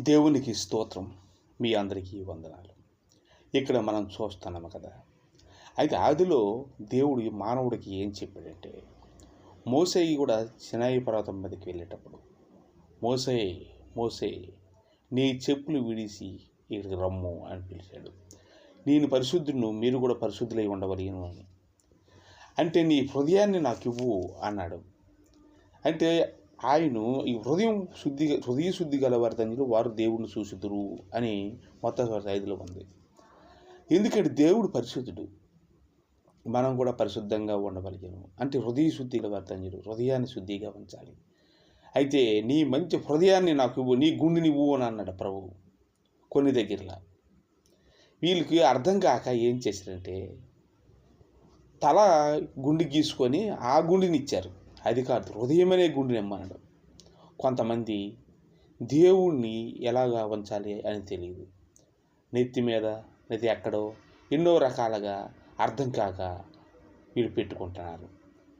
దేవునికి స్తోత్రం మీ అందరికీ వందనాలు. ఇక్కడ మనం చూస్తున్నాము కదా అయితే ఆదిలో దేవుడు మానవుడికి ఏం చెప్పాడంటే మోసేయి కూడా సినాయి పర్వతం మీదకి వెళ్ళేటప్పుడు మోసే మోసే నీ చెప్పులు విడిసి ఇక్కడికి రమ్ము అని పిలిచాడు. నేను పరిశుద్ధును మీరు కూడా పరిశుద్ధులై ఉండవలేను అని. అంటే నీ హృదయాన్ని నాకు ఇవ్వు అన్నాడు. అంటే ఆయన ఈ హృదయం శుద్ధి హృదయ శుద్ధి గల వారి తండ్రి వారు దేవుడిని చూసుదురు అని మొత్తం ఐదులో ఉంది. ఎందుకంటే దేవుడు పరిశుద్ధుడు. మనం కూడా పరిశుద్ధంగా ఉండగలిగాను అంటే హృదయ శుద్ధి గల వారి తండ్రి హృదయాన్ని శుద్ధిగా ఉంచాలి. అయితే నీ మంచి హృదయాన్ని నాకు ఇవ్వు నీ గుండెని ఇవ్వు అని అన్నాడు ప్రభు కొన్ని దగ్గరలా. వీళ్ళకి అర్థం కాక ఏం చేశారంటే తల గుండె గీసుకొని ఆ గుండెని ఇచ్చారు. అది కాదు హృదయమనే అనే గుండెని కొంతమంది దేవుణ్ణి ఎలాగా ఉంచాలి అని తెలియదు. నెత్తి మీద నెత్తి ఎక్కడో ఎన్నో రకాలుగా అర్థం కాక వీళ్ళు పెట్టుకుంటున్నారు.